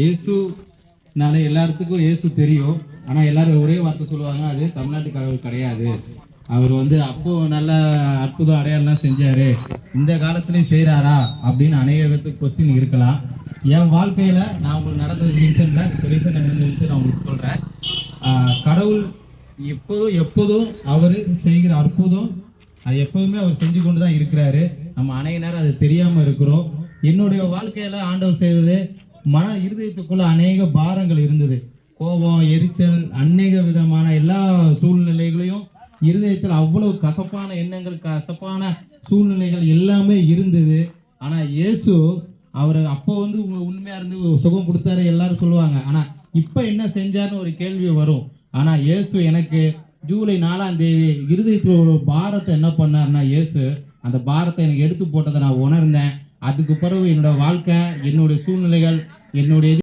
இயேசுனால எல்லாத்துக்கும் இயேசு தெரியும். ஆனால் எல்லாரும் ஒரே வார்த்தை சொல்லுவாங்க அது தமிழ்நாட்டு கடவுள் கிடையாது. அவர் வந்து அப்போ நல்ல அற்புதம் அடையாளம்லாம் செஞ்சாரு. இந்த காலத்துலயும் செய்கிறாரா அப்படின்னு அநேக பேருக்கு கொஸ்டின் இருக்கலாம். என் வாழ்க்கையில நான் உங்களுக்கு நடந்த ரீசன்ல ரீசன் நான் உங்களுக்கு சொல்றேன். கடவுள் எப்போதும் எப்போதும் அவர் செய்கிற அற்புதம் அது எப்போதுமே அவர் செஞ்சு கொண்டு தான் இருக்கிறாரு. நம்ம அநேக நேரம் அது தெரியாம இருக்கிறோம். என்னுடைய வாழ்க்கையில ஆண்டவர் செய்தது மன இருதயத்துக்குள்ள அநேக பாரங்கள் இருந்தது. கோபம் எரிச்சல் அநேக விதமான எல்லா சூழ்நிலைகளையும் இருதயத்தில் அவ்வளவு கசப்பான எண்ணங்கள் கசப்பான சூழ்நிலைகள் எல்லாமே இருந்தது. ஆனா இயேசு அவர் அப்போ வந்து உங்க உண்மையா இருந்து சுகம் கொடுத்தாரு எல்லாரும் சொல்லுவாங்க. ஆனா இப்ப என்ன செஞ்சாருன்னு ஒரு கேள்வி வரும். ஆனா இயேசு எனக்கு ஜூலை நாலாம் தேதி இருதயத்தில் ஒரு பாரத்தை என்ன பண்ணாருன்னா இயேசு அந்த பாரத்தை எனக்கு எடுத்து போட்டதை நான் உணர்ந்தேன். அதுக்கு பிறகு என்னோட வாழ்க்கை என்னுடைய சூழ்நிலைகள் என்னுடைய